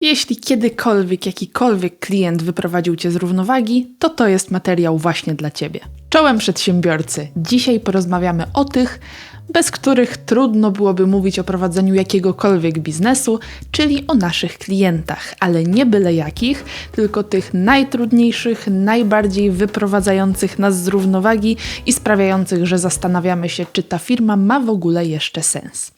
Jeśli kiedykolwiek jakikolwiek klient wyprowadził Cię z równowagi, to to jest materiał właśnie dla Ciebie. Czołem przedsiębiorcy. Dzisiaj porozmawiamy o tych, bez których trudno byłoby mówić o prowadzeniu jakiegokolwiek biznesu, czyli o naszych klientach, ale nie byle jakich, tylko tych najtrudniejszych, najbardziej wyprowadzających nas z równowagi i sprawiających, że zastanawiamy się, czy ta firma ma w ogóle jeszcze sens.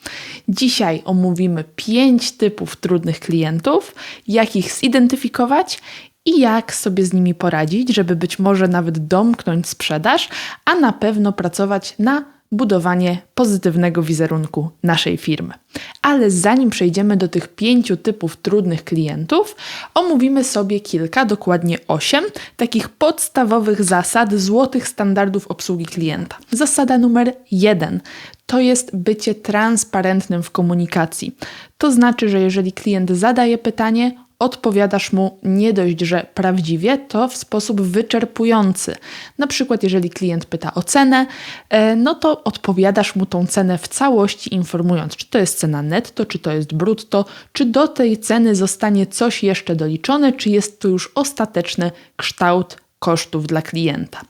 Dzisiaj omówimy pięć typów trudnych klientów, jak ich zidentyfikować i jak sobie z nimi poradzić, żeby być może nawet domknąć sprzedaż, a na pewno pracować na budowanie pozytywnego wizerunku naszej firmy. Ale zanim przejdziemy do tych pięciu typów trudnych klientów, omówimy sobie kilka, dokładnie osiem, takich podstawowych zasad, złotych standardów obsługi klienta. Zasada numer jeden to jest bycie transparentnym w komunikacji. To znaczy, że jeżeli klient zadaje pytanie, odpowiadasz mu nie dość, że prawdziwie, to w sposób wyczerpujący. Na przykład, jeżeli klient pyta o cenę, e, no to odpowiadasz mu tą cenę w całości, informując, czy to jest cena netto, czy to jest brutto, czy do tej ceny zostanie coś jeszcze doliczone, czy jest to już ostateczny kształt kosztów dla klienta.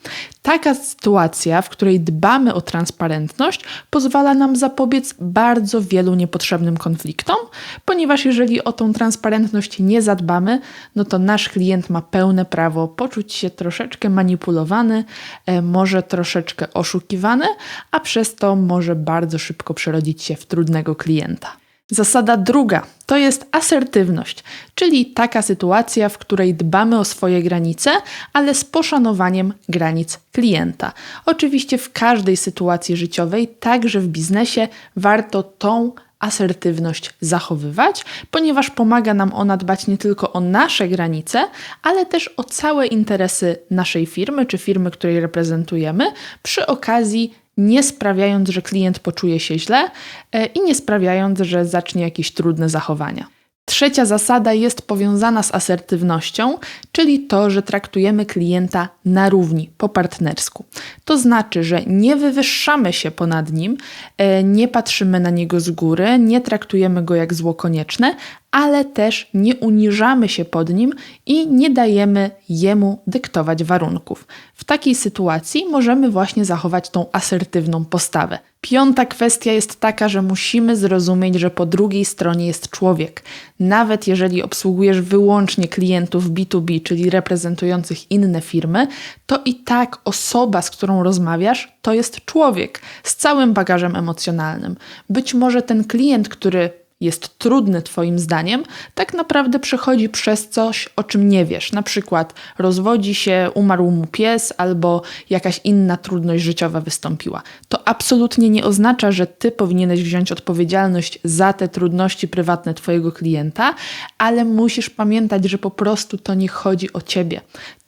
Taka sytuacja, w której dbamy o transparentność, pozwala nam zapobiec bardzo wielu niepotrzebnym konfliktom, ponieważ jeżeli o tą transparentność nie zadbamy, no to nasz klient ma pełne prawo poczuć się troszeczkę manipulowany, e, może troszeczkę oszukiwany, a przez to może bardzo szybko przerodzić się w trudnego klienta. Zasada druga to jest asertywność, czyli taka sytuacja, w której dbamy o swoje granice, ale z poszanowaniem granic klienta. Oczywiście w każdej sytuacji życiowej, także w biznesie, warto tą asertywność zachowywać, ponieważ pomaga nam ona dbać nie tylko o nasze granice, ale też o całe interesy naszej firmy czy firmy, której reprezentujemy, przy okazji nie sprawiając, że klient poczuje się źle e, i nie sprawiając, że zacznie jakieś trudne zachowania. Trzecia zasada jest powiązana z asertywnością, czyli to, że traktujemy klienta na równi, po partnersku. To znaczy, że nie wywyższamy się ponad nim, e, nie patrzymy na niego z góry, nie traktujemy go jak zło konieczne, ale też nie uniżamy się pod nim i nie dajemy jemu dyktować warunków. W takiej sytuacji możemy właśnie zachować tą asertywną postawę. Piąta kwestia jest taka, że musimy zrozumieć, że po drugiej stronie jest człowiek. Nawet jeżeli obsługujesz wyłącznie klientów B2B, czyli reprezentujących inne firmy, to i tak osoba, z którą rozmawiasz, to jest człowiek z całym bagażem emocjonalnym. Być może ten klient, który jest trudny Twoim zdaniem, tak naprawdę przechodzi przez coś, o czym nie wiesz. Na przykład rozwodzi się, umarł mu pies albo jakaś inna trudność życiowa wystąpiła. To absolutnie nie oznacza, że Ty powinieneś wziąć odpowiedzialność za te trudności prywatne Twojego klienta, ale musisz pamiętać, że po prostu to nie chodzi o Ciebie.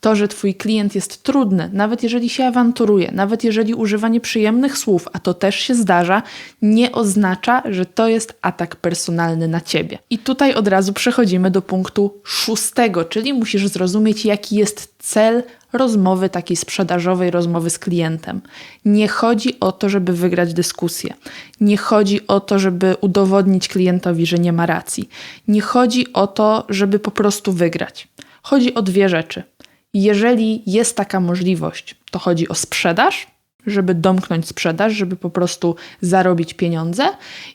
To, że Twój klient jest trudny, nawet jeżeli się awanturuje, nawet jeżeli używa nieprzyjemnych słów, a to też się zdarza, nie oznacza, że to jest atak personalny na Ciebie. I tutaj od razu przechodzimy do punktu szóstego, czyli musisz zrozumieć, jaki jest cel rozmowy takiej sprzedażowej, rozmowy z klientem. Nie chodzi o to, żeby wygrać dyskusję. Nie chodzi o to, żeby udowodnić klientowi, że nie ma racji. Nie chodzi o to, żeby po prostu wygrać. Chodzi o dwie rzeczy. Jeżeli jest taka możliwość, to chodzi o sprzedaż, żeby domknąć sprzedaż, żeby po prostu zarobić pieniądze.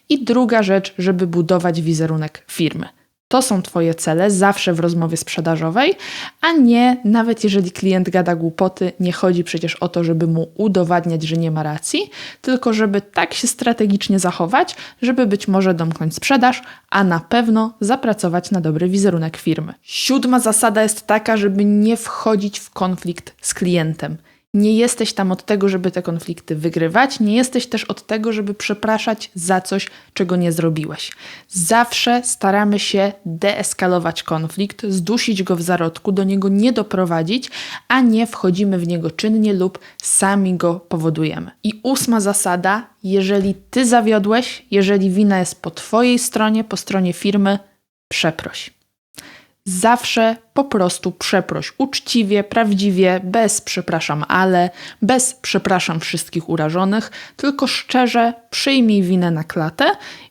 I druga rzecz, żeby budować wizerunek firmy. To są Twoje cele zawsze w rozmowie sprzedażowej, a nie nawet jeżeli klient gada głupoty, nie chodzi przecież o to, żeby mu udowadniać, że nie ma racji, tylko żeby tak się strategicznie zachować, żeby być może domknąć sprzedaż, a na pewno zapracować na dobry wizerunek firmy. Siódma zasada jest taka, żeby nie wchodzić w konflikt z klientem. Nie jesteś tam od tego, żeby te konflikty wygrywać, nie jesteś też od tego, żeby przepraszać za coś, czego nie zrobiłeś. Zawsze staramy się deeskalować konflikt, zdusić go w zarodku, do niego nie doprowadzić, a nie wchodzimy w niego czynnie lub sami go powodujemy. I ósma zasada: jeżeli ty zawiodłeś, jeżeli wina jest po twojej stronie, po stronie firmy, przeproś. Zawsze po prostu przeproś uczciwie, prawdziwie, bez przepraszam, ale, bez przepraszam wszystkich urażonych, tylko szczerze przyjmij winę na klatę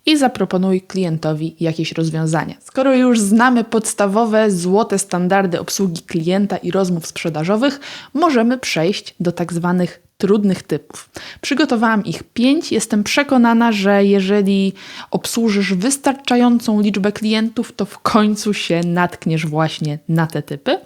i zaproponuj klientowi jakieś rozwiązanie. Skoro już znamy podstawowe, złote standardy obsługi klienta i rozmów sprzedażowych, możemy przejść do tak zwanych trudnych typów. Przygotowałam ich pięć. Jestem przekonana, że jeżeli obsłużysz wystarczającą liczbę klientów, to w końcu się natkniesz właśnie na te typy.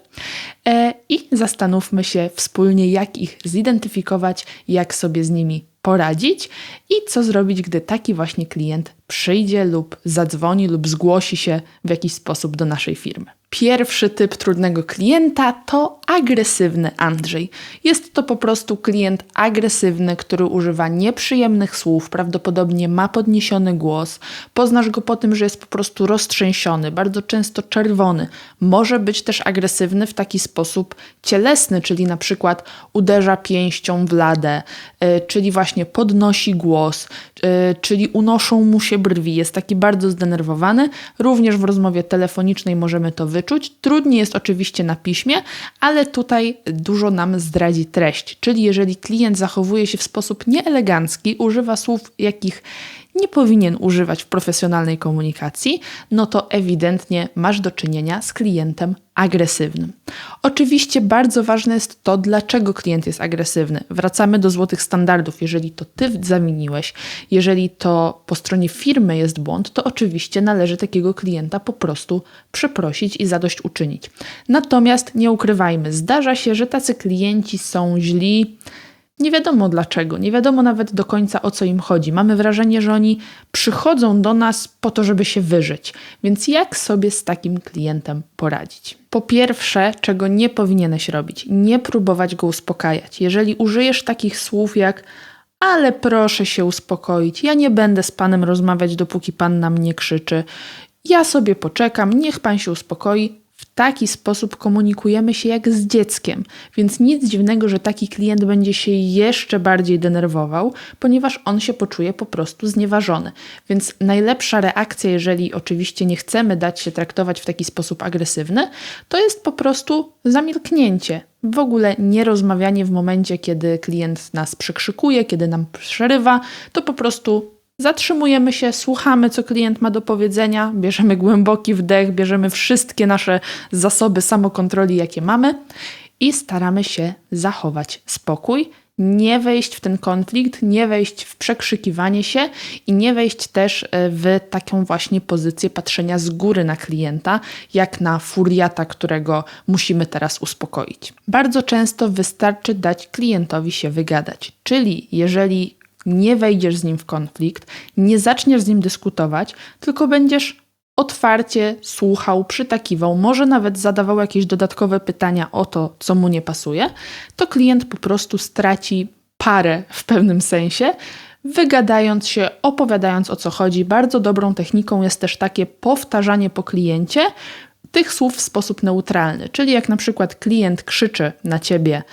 E, I zastanówmy się wspólnie, jak ich zidentyfikować, jak sobie z nimi poradzić i co zrobić, gdy taki właśnie klient przyjdzie lub zadzwoni lub zgłosi się w jakiś sposób do naszej firmy. Pierwszy typ trudnego klienta to agresywny Andrzej. Jest to po prostu klient agresywny, który używa nieprzyjemnych słów, prawdopodobnie ma podniesiony głos. Poznasz go po tym, że jest po prostu roztrzęsiony, bardzo często czerwony. Może być też agresywny w taki sposób cielesny, czyli na przykład uderza pięścią w ladę, yy, czyli właśnie podnosi głos, czyli unoszą mu się brwi. Jest taki bardzo zdenerwowany. Również w rozmowie telefonicznej możemy to wyczuć. Trudniej jest oczywiście na piśmie, ale tutaj dużo nam zdradzi treść. Czyli jeżeli klient zachowuje się w sposób nieelegancki, używa słów, jakich nie powinien używać w profesjonalnej komunikacji, no to ewidentnie masz do czynienia z klientem agresywnym. Oczywiście bardzo ważne jest to, dlaczego klient jest agresywny. Wracamy do złotych standardów. Jeżeli to ty zawiniłeś, jeżeli to po stronie firmy jest błąd, to oczywiście należy takiego klienta po prostu przeprosić i zadośćuczynić. Natomiast nie ukrywajmy, zdarza się, że tacy klienci są źli nie wiadomo dlaczego, nie wiadomo nawet do końca o co im chodzi. Mamy wrażenie, że oni przychodzą do nas po to, żeby się wyżyć. Więc jak sobie z takim klientem poradzić? Po pierwsze, czego nie powinieneś robić, nie próbować go uspokajać. Jeżeli użyjesz takich słów jak ale proszę się uspokoić, ja nie będę z panem rozmawiać, dopóki pan na mnie krzyczy. Ja sobie poczekam, niech pan się uspokoi, w taki sposób komunikujemy się jak z dzieckiem, więc nic dziwnego, że taki klient będzie się jeszcze bardziej denerwował, ponieważ on się poczuje po prostu znieważony. Więc najlepsza reakcja, jeżeli oczywiście nie chcemy dać się traktować w taki sposób agresywny, to jest po prostu zamilknięcie. W ogóle nie rozmawianie w momencie, kiedy klient nas przekrzykuje, kiedy nam przerywa, to po prostu Zatrzymujemy się, słuchamy, co klient ma do powiedzenia, bierzemy głęboki wdech, bierzemy wszystkie nasze zasoby samokontroli, jakie mamy i staramy się zachować spokój, nie wejść w ten konflikt, nie wejść w przekrzykiwanie się i nie wejść też e, w taką właśnie pozycję patrzenia z góry na klienta, jak na furiata, którego musimy teraz uspokoić. Bardzo często wystarczy dać klientowi się wygadać, czyli jeżeli nie wejdziesz z nim w konflikt, nie zaczniesz z nim dyskutować, tylko będziesz otwarcie słuchał, przytakiwał, może nawet zadawał jakieś dodatkowe pytania o to, co mu nie pasuje, to klient po prostu straci parę w pewnym sensie, wygadając się, opowiadając o co chodzi. Bardzo dobrą techniką jest też takie powtarzanie po kliencie tych słów w sposób neutralny. Czyli jak na przykład klient krzyczy na ciebie,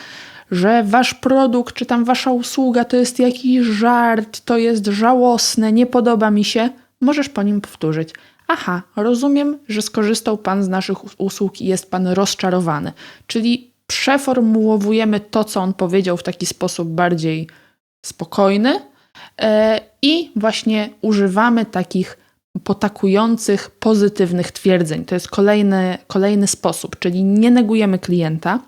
że wasz produkt czy tam wasza usługa to jest jakiś żart, to jest żałosne, nie podoba mi się, możesz po nim powtórzyć. Aha, rozumiem, że skorzystał pan z naszych usług i jest pan rozczarowany. Czyli przeformułowujemy to, co on powiedział w taki sposób bardziej spokojny e, i właśnie używamy takich potakujących, pozytywnych twierdzeń. To jest kolejny, kolejny sposób, czyli nie negujemy klienta,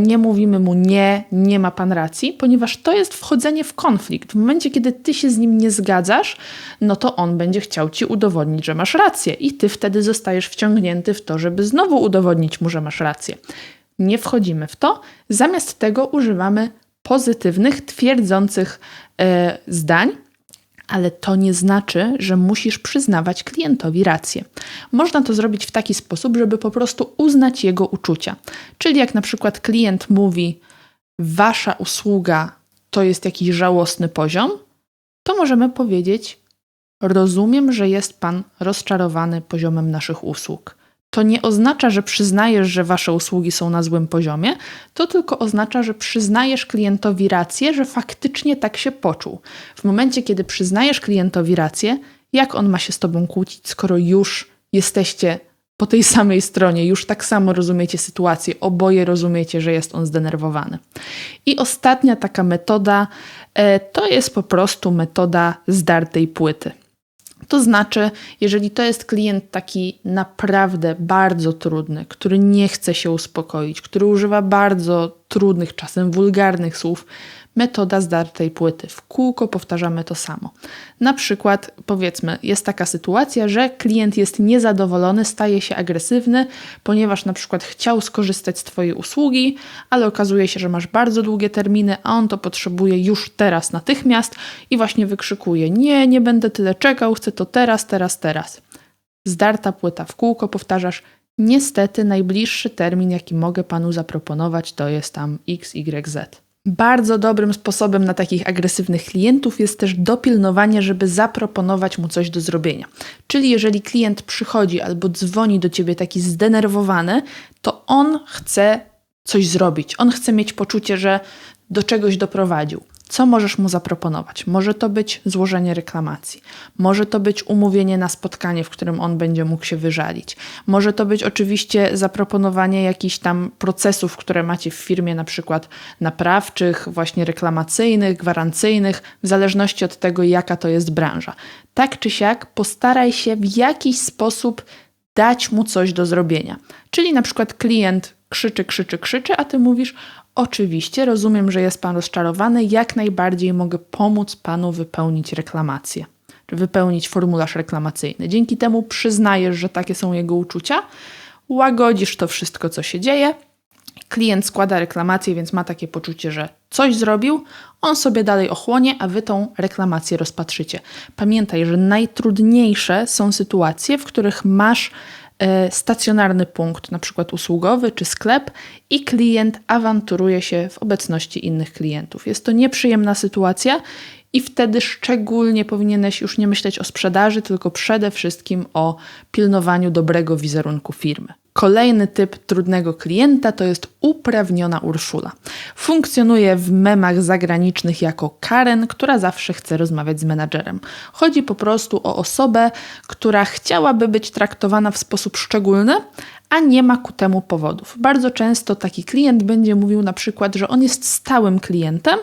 nie mówimy mu nie, nie ma pan racji, ponieważ to jest wchodzenie w konflikt. W momencie, kiedy ty się z nim nie zgadzasz, no to on będzie chciał ci udowodnić, że masz rację, i ty wtedy zostajesz wciągnięty w to, żeby znowu udowodnić mu, że masz rację. Nie wchodzimy w to, zamiast tego używamy pozytywnych, twierdzących e, zdań, ale to nie znaczy, że musisz przyznawać klientowi rację. Można to zrobić w taki sposób, żeby po prostu uznać jego uczucia. Czyli jak na przykład klient mówi, wasza usługa to jest jakiś żałosny poziom, to możemy powiedzieć, rozumiem, że jest pan rozczarowany poziomem naszych usług to nie oznacza, że przyznajesz, że wasze usługi są na złym poziomie, to tylko oznacza, że przyznajesz klientowi rację, że faktycznie tak się poczuł. W momencie, kiedy przyznajesz klientowi rację, jak on ma się z tobą kłócić, skoro już jesteście po tej samej stronie już tak samo rozumiecie sytuację, oboje rozumiecie, że jest on zdenerwowany. I ostatnia taka metoda e, to jest po prostu metoda zdartej płyty. To znaczy, jeżeli to jest klient taki naprawdę bardzo trudny, który nie chce się uspokoić, który używa bardzo trudnych, czasem wulgarnych słów, metoda zdartej płyty. W kółko powtarzamy to samo. Na przykład, powiedzmy, jest taka sytuacja, że klient jest niezadowolony, staje się agresywny, ponieważ na przykład chciał skorzystać z Twojej usługi, ale okazuje się, że masz bardzo długie terminy, a on to potrzebuje już teraz, natychmiast i właśnie wykrzykuje: Nie, nie będę tyle czekał, chcę to teraz, teraz, teraz. Zdarta płyta w kółko powtarzasz. Niestety, najbliższy termin, jaki mogę panu zaproponować, to jest tam XYZ. Bardzo dobrym sposobem na takich agresywnych klientów jest też dopilnowanie, żeby zaproponować mu coś do zrobienia. Czyli jeżeli klient przychodzi albo dzwoni do ciebie taki zdenerwowany, to on chce coś zrobić. On chce mieć poczucie, że do czegoś doprowadził. Co możesz mu zaproponować? Może to być złożenie reklamacji, może to być umówienie na spotkanie, w którym on będzie mógł się wyżalić, może to być oczywiście zaproponowanie jakichś tam procesów, które macie w firmie, na przykład naprawczych, właśnie reklamacyjnych, gwarancyjnych, w zależności od tego, jaka to jest branża. Tak czy siak, postaraj się w jakiś sposób dać mu coś do zrobienia. Czyli na przykład klient krzyczy, krzyczy, krzyczy, a ty mówisz: Oczywiście, rozumiem, że jest Pan rozczarowany. Jak najbardziej mogę pomóc Panu wypełnić reklamację, czy wypełnić formularz reklamacyjny. Dzięki temu przyznajesz, że takie są jego uczucia, łagodzisz to wszystko, co się dzieje. Klient składa reklamację, więc ma takie poczucie, że coś zrobił, on sobie dalej ochłonie, a wy tą reklamację rozpatrzycie. Pamiętaj, że najtrudniejsze są sytuacje, w których masz stacjonarny punkt, na przykład usługowy czy sklep, i klient awanturuje się w obecności innych klientów. Jest to nieprzyjemna sytuacja i wtedy szczególnie powinieneś już nie myśleć o sprzedaży, tylko przede wszystkim o pilnowaniu dobrego wizerunku firmy. Kolejny typ trudnego klienta to jest uprawniona Urszula. Funkcjonuje w memach zagranicznych jako Karen, która zawsze chce rozmawiać z menadżerem. Chodzi po prostu o osobę, która chciałaby być traktowana w sposób szczególny, a nie ma ku temu powodów. Bardzo często taki klient będzie mówił na przykład, że on jest stałym klientem,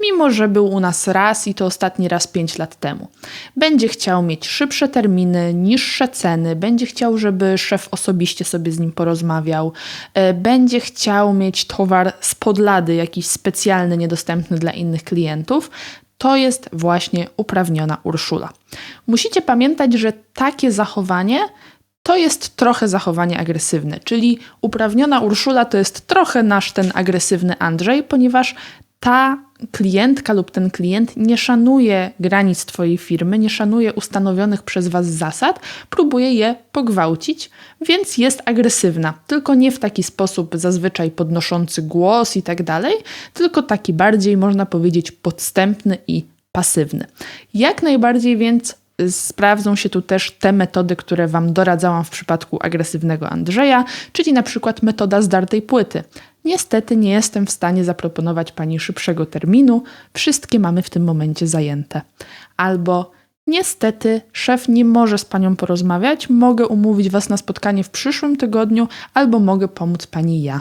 mimo że był u nas raz i to ostatni raz 5 lat temu. Będzie chciał mieć szybsze terminy, niższe ceny, będzie chciał, żeby szef osobiście sobie z nim porozmawiał, e, będzie chciał mieć towar z podlady, jakiś specjalny, niedostępny dla innych klientów. To jest właśnie uprawniona Urszula. Musicie pamiętać, że takie zachowanie to jest trochę zachowanie agresywne, czyli uprawniona Urszula to jest trochę nasz ten agresywny Andrzej, ponieważ ta klientka lub ten klient nie szanuje granic Twojej firmy, nie szanuje ustanowionych przez Was zasad, próbuje je pogwałcić, więc jest agresywna. Tylko nie w taki sposób zazwyczaj podnoszący głos i tak dalej, tylko taki bardziej, można powiedzieć, podstępny i pasywny. Jak najbardziej więc sprawdzą się tu też te metody, które Wam doradzałam w przypadku agresywnego Andrzeja, czyli na przykład metoda zdartej płyty. Niestety nie jestem w stanie zaproponować Pani szybszego terminu, wszystkie mamy w tym momencie zajęte. Albo Niestety, szef nie może z panią porozmawiać, mogę umówić was na spotkanie w przyszłym tygodniu, albo mogę pomóc pani ja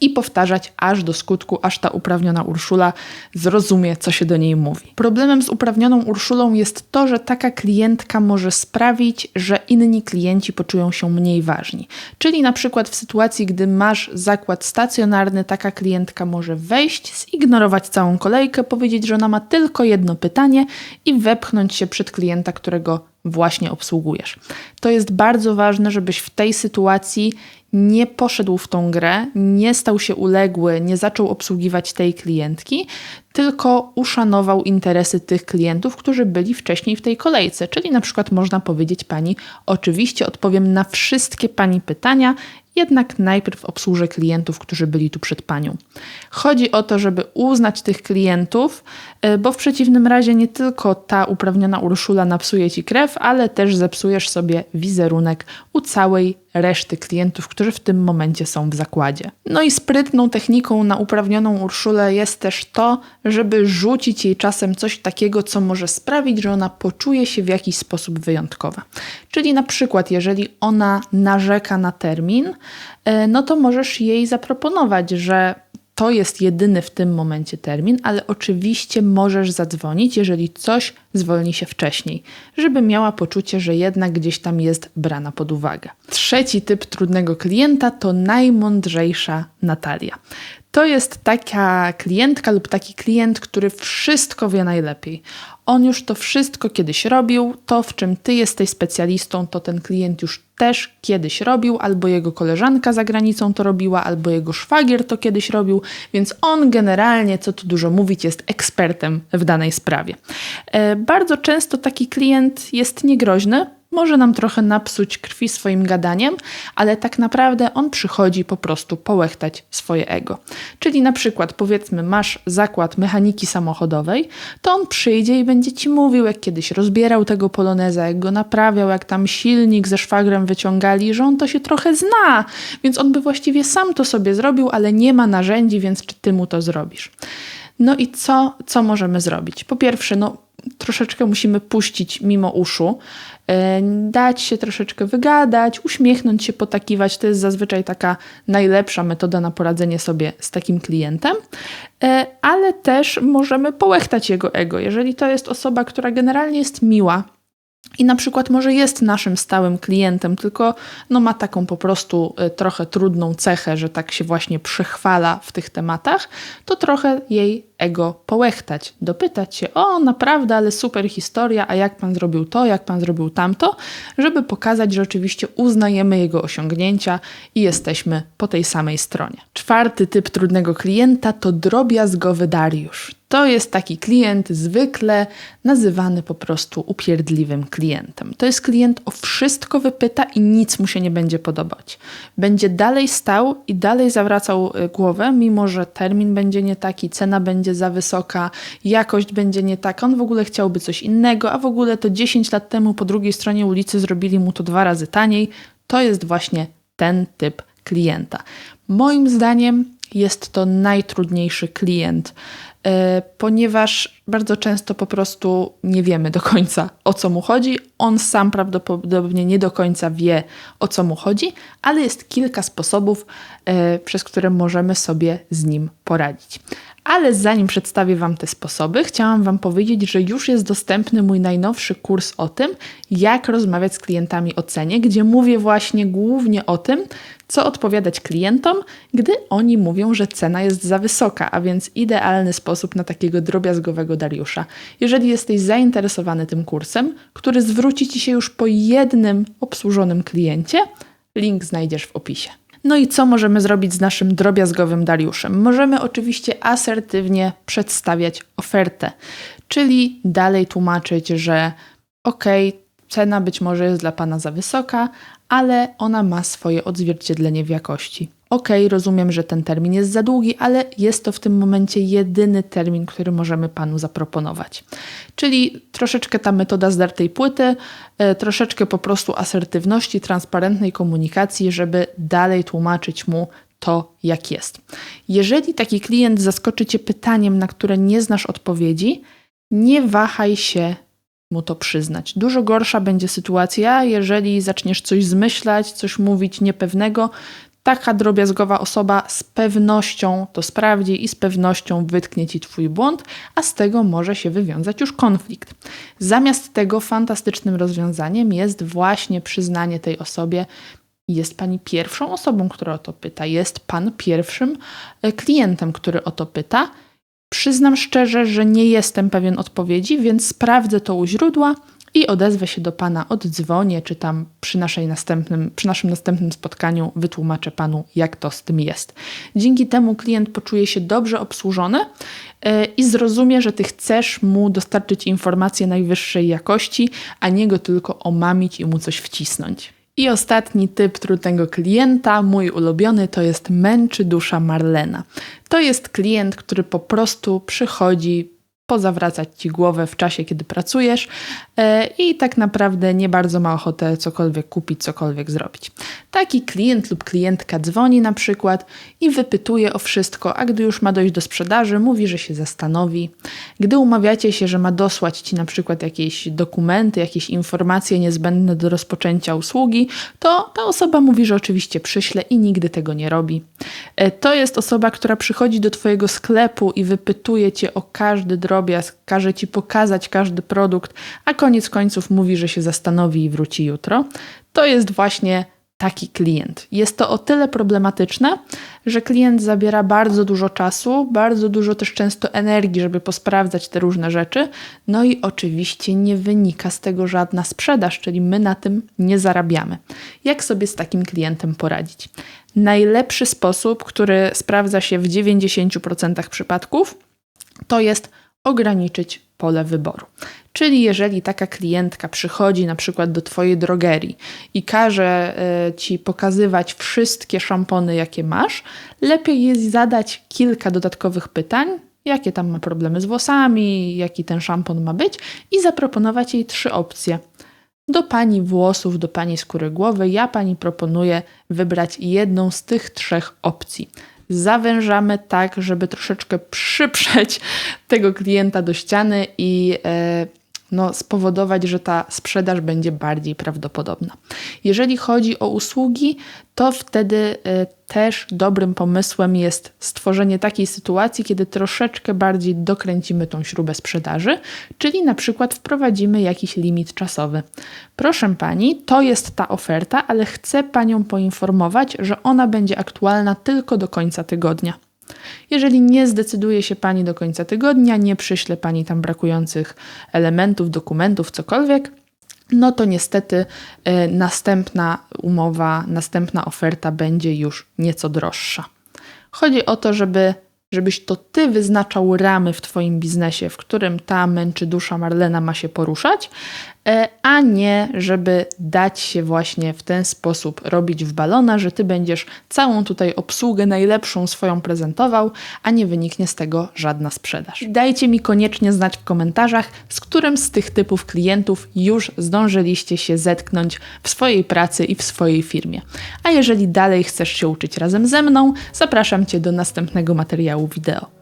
i powtarzać aż do skutku, aż ta uprawniona Urszula zrozumie, co się do niej mówi. Problemem z uprawnioną Urszulą jest to, że taka klientka może sprawić, że inni klienci poczują się mniej ważni. Czyli na przykład w sytuacji, gdy masz zakład stacjonarny, taka klientka może wejść, zignorować całą kolejkę, powiedzieć, że ona ma tylko jedno pytanie i wepchnąć się przed klienta, którego właśnie obsługujesz. To jest bardzo ważne, żebyś w tej sytuacji nie poszedł w tą grę, nie stał się uległy, nie zaczął obsługiwać tej klientki, tylko uszanował interesy tych klientów, którzy byli wcześniej w tej kolejce. Czyli na przykład można powiedzieć pani: Oczywiście odpowiem na wszystkie pani pytania, jednak najpierw obsłużę klientów, którzy byli tu przed panią. Chodzi o to, żeby uznać tych klientów, e, bo w przeciwnym razie nie tylko ta uprawniona Urszula napsuje ci krew, ale też zepsujesz sobie wizerunek u całej reszty klientów, którzy w tym momencie są w zakładzie. No i sprytną techniką na uprawnioną Urszulę jest też to, żeby rzucić jej czasem coś takiego, co może sprawić, że ona poczuje się w jakiś sposób wyjątkowa. Czyli na przykład, jeżeli ona narzeka na termin, no to możesz jej zaproponować, że to jest jedyny w tym momencie termin, ale oczywiście możesz zadzwonić, jeżeli coś zwolni się wcześniej, żeby miała poczucie, że jednak gdzieś tam jest brana pod uwagę. Trzeci typ trudnego klienta to najmądrzejsza Natalia. To jest taka klientka lub taki klient, który wszystko wie najlepiej. On już to wszystko kiedyś robił, to w czym ty jesteś specjalistą, to ten klient już też kiedyś robił, albo jego koleżanka za granicą to robiła, albo jego szwagier to kiedyś robił, więc on generalnie, co tu dużo mówić, jest ekspertem w danej sprawie. E, bardzo często taki klient jest niegroźny, może nam trochę napsuć krwi swoim gadaniem, ale tak naprawdę on przychodzi po prostu połechtać swoje ego. Czyli na przykład powiedzmy masz zakład mechaniki samochodowej, to on przyjdzie i będzie ci mówił, jak kiedyś rozbierał tego poloneza, jak go naprawiał, jak tam silnik ze szwagrem wyciągali, że on to się trochę zna, więc on by właściwie sam to sobie zrobił, ale nie ma narzędzi, więc czy ty mu to zrobisz? No i co, co możemy zrobić? Po pierwsze, no troszeczkę musimy puścić mimo uszu, dać się troszeczkę wygadać, uśmiechnąć się, potakiwać. To jest zazwyczaj taka najlepsza metoda na poradzenie sobie z takim klientem, e, ale też możemy połechtać jego ego. Jeżeli to jest osoba, która generalnie jest miła, i na przykład może jest naszym stałym klientem, tylko no ma taką po prostu y, trochę trudną cechę, że tak się właśnie przechwala w tych tematach, to trochę jej ego połechtać, dopytać się, o naprawdę, ale super historia, a jak pan zrobił to, jak pan zrobił tamto, żeby pokazać, że oczywiście uznajemy jego osiągnięcia i jesteśmy po tej samej stronie. Czwarty typ trudnego klienta to drobiazgowy Dariusz. To jest taki klient zwykle nazywany po prostu upierdliwym klientem. To jest klient o wszystko wypyta i nic mu się nie będzie podobać. Będzie dalej stał i dalej zawracał y, głowę, mimo że termin będzie nie taki, cena będzie za wysoka, jakość będzie nie taka. On w ogóle chciałby coś innego, a w ogóle to 10 lat temu po drugiej stronie ulicy zrobili mu to dwa razy taniej. To jest właśnie ten typ klienta. Moim zdaniem jest to najtrudniejszy klient E, ponieważ bardzo często po prostu nie wiemy do końca o co mu chodzi. On sam prawdopodobnie nie do końca wie o co mu chodzi, ale jest kilka sposobów, e, przez które możemy sobie z nim poradzić. Ale zanim przedstawię Wam te sposoby, chciałam Wam powiedzieć, że już jest dostępny mój najnowszy kurs o tym, jak rozmawiać z klientami o cenie, gdzie mówię właśnie głównie o tym, co odpowiadać klientom, gdy oni mówią, że cena jest za wysoka, a więc idealny sposób na takiego drobiazgowego Dariusza. Jeżeli jesteś zainteresowany tym kursem, który zwróci Ci się już po jednym obsłużonym kliencie, link znajdziesz w opisie. No i co możemy zrobić z naszym drobiazgowym Dariuszem? Możemy oczywiście asertywnie przedstawiać ofertę, czyli dalej tłumaczyć, że ok, cena być może jest dla Pana za wysoka, ale ona ma swoje odzwierciedlenie w jakości. Ok, rozumiem, że ten termin jest za długi, ale jest to w tym momencie jedyny termin, który możemy Panu zaproponować. Czyli troszeczkę ta metoda zdartej płyty, e, troszeczkę po prostu asertywności, transparentnej komunikacji, żeby dalej tłumaczyć mu to, jak jest. Jeżeli taki klient zaskoczy Cię pytaniem, na które nie znasz odpowiedzi, nie wahaj się mu to przyznać. Dużo gorsza będzie sytuacja, jeżeli zaczniesz coś zmyślać, coś mówić niepewnego. Taka drobiazgowa osoba z pewnością to sprawdzi i z pewnością wytknie ci Twój błąd, a z tego może się wywiązać już konflikt. Zamiast tego fantastycznym rozwiązaniem jest właśnie przyznanie tej osobie, jest Pani pierwszą osobą, która o to pyta, jest Pan pierwszym e, klientem, który o to pyta Przyznam szczerze, że nie jestem pewien odpowiedzi, więc sprawdzę to u źródła i odezwę się do Pana, oddzwonię, czy tam przy, naszej następnym, przy naszym następnym spotkaniu wytłumaczę Panu, jak to z tym jest. Dzięki temu klient poczuje się dobrze obsłużony yy, i zrozumie, że Ty chcesz mu dostarczyć informacje najwyższej jakości, a nie go tylko omamić i mu coś wcisnąć. I ostatni typ trudnego klienta, mój ulubiony, to jest męczy dusza Marlena. To jest klient, który po prostu przychodzi pozawracać ci głowę w czasie, kiedy pracujesz e, i tak naprawdę nie bardzo ma ochotę cokolwiek kupić, cokolwiek zrobić. Taki klient lub klientka dzwoni na przykład i wypytuje o wszystko, a gdy już ma dojść do sprzedaży, mówi, że się zastanowi. Gdy umawiacie się, że ma dosłać ci na przykład jakieś dokumenty, jakieś informacje niezbędne do rozpoczęcia usługi, to ta osoba mówi, że oczywiście przyśle i nigdy tego nie robi. E, to jest osoba, która przychodzi do twojego sklepu i wypytuje cię o każdy każe ci pokazać każdy produkt, a koniec końców mówi, że się zastanowi i wróci jutro. To jest właśnie taki klient. Jest to o tyle problematyczne, że klient zabiera bardzo dużo czasu, bardzo dużo też często energii, żeby posprawdzać te różne rzeczy, no i oczywiście nie wynika z tego żadna sprzedaż, czyli my na tym nie zarabiamy. Jak sobie z takim klientem poradzić? Najlepszy sposób, który sprawdza się w 90% przypadków, to jest ograniczyć pole wyboru. Czyli jeżeli taka klientka przychodzi na przykład do Twojej drogerii i każe y, Ci pokazywać wszystkie szampony, jakie masz, lepiej jest zadać kilka dodatkowych pytań, jakie tam ma problemy z włosami, jaki ten szampon ma być i zaproponować jej trzy opcje. Do Pani włosów, do Pani skóry głowy, ja Pani proponuję wybrać jedną z tych trzech opcji zawężamy tak, żeby troszeczkę przyprzeć tego klienta do ściany i e, no, spowodować, że ta sprzedaż będzie bardziej prawdopodobna. Jeżeli chodzi o usługi, to wtedy y, też dobrym pomysłem jest stworzenie takiej sytuacji, kiedy troszeczkę bardziej dokręcimy tą śrubę sprzedaży, czyli na przykład wprowadzimy jakiś limit czasowy. Proszę pani, to jest ta oferta, ale chcę panią poinformować, że ona będzie aktualna tylko do końca tygodnia. Jeżeli nie zdecyduje się Pani do końca tygodnia, nie przyśle Pani tam brakujących elementów, dokumentów, cokolwiek, no to niestety y, następna umowa, następna oferta będzie już nieco droższa. Chodzi o to, żeby żebyś to ty wyznaczał ramy w twoim biznesie, w którym ta męczy dusza Marlena ma się poruszać, a nie żeby dać się właśnie w ten sposób robić w balona, że ty będziesz całą tutaj obsługę najlepszą swoją prezentował, a nie wyniknie z tego żadna sprzedaż. Dajcie mi koniecznie znać w komentarzach, z którym z tych typów klientów już zdążyliście się zetknąć w swojej pracy i w swojej firmie. A jeżeli dalej chcesz się uczyć razem ze mną, zapraszam cię do następnego materiału wideo.